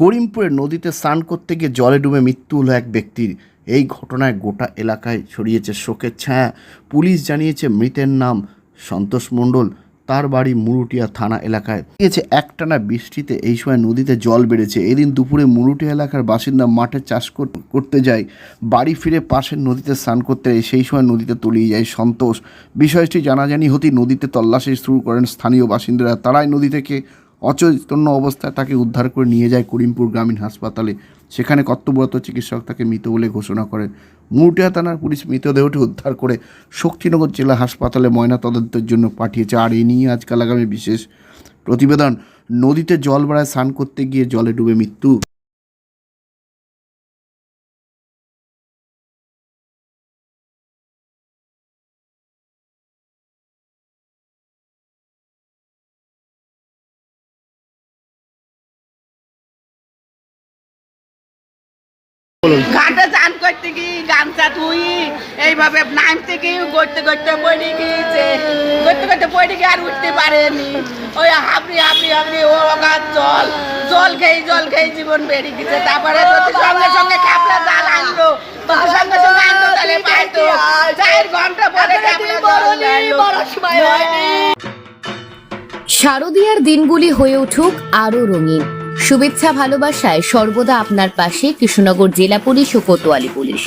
করিমপুরের নদীতে স্নান করতে গিয়ে জলে ডুবে মৃত্যু হলো এক ব্যক্তির। এই ঘটনায় গোটা এলাকায় ছড়িয়েছে শোকের ছায়া। পুলিশ জানিয়েছে মৃতের নাম সন্তোষ মণ্ডল। তার বাড়ি মুরুটিয়া থানা এলাকায়। গিয়েছে একটানা বৃষ্টিতে। এই সময় নদীতে জল বেড়েছে। এদিন দুপুরে মুরুটিয়া এলাকার বাসিন্দা মাঠে চাষ কর- করতে যায়। বাড়ি ফিরে পাশের নদীতে স্নান করতে সেই সময় নদীতে তলিয়ে যায় সন্তোষ। বিষয়টি জানাজানি হতেই নদীতে তল্লাশি শুরু করেন স্থানীয় বাসিন্দারা। তারাই নদী থেকে অচৈতন্য অবস্থায় তাকে উদ্ধার করে নিয়ে যায় করিমপুর গ্রামীণ হাসপাতালে। সেখানে কর্তব্যরত চিকিৎসক তাকে মৃত বলে ঘোষণা করেন। মুরটিয়া থানার পুলিশ মৃতদেহটি উদ্ধার করে শক্তিনগর জেলা হাসপাতালে ময়নাতদন্তের জন্য পাঠিয়েছে। আর এ নিয়ে আজকাল আগামী বিশেষ প্রতিবেদন। নদীতে জল বাড়ায় স্নান করতে গিয়ে জলে ডুবে মৃত্যু। ঘাটে চান করতে গিয়ে গামছা ধুই এইভাবে নামতে গিয়ে করতে করতে পড়ে গিয়েছে। করতে করতে পড়ে গিয়ে আর উঠতে পারেনি। ওই হাবড়ি হাবড়ি হাবড়ি ও অগাধ জল। জল খেয়ে জল খেয়ে জীবন বেরিয়ে গেছে। তারপরে যদি সঙ্গে সঙ্গে খ্যাপলা জাল আনলো। যদি সঙ্গে সঙ্গে আনলো তাহলে পাইতো। চার ঘণ্টা পরে খ্যাপলা জল। শারদীয়ার দিনগুলি হয়ে উঠুক আরও রঙিন। শুভেচ্ছা ভালোবাসায় সর্বদা আপনার পাশে কৃষ্ণনগর জেলা পুলিশ ও কোতোয়ালি পুলিশ।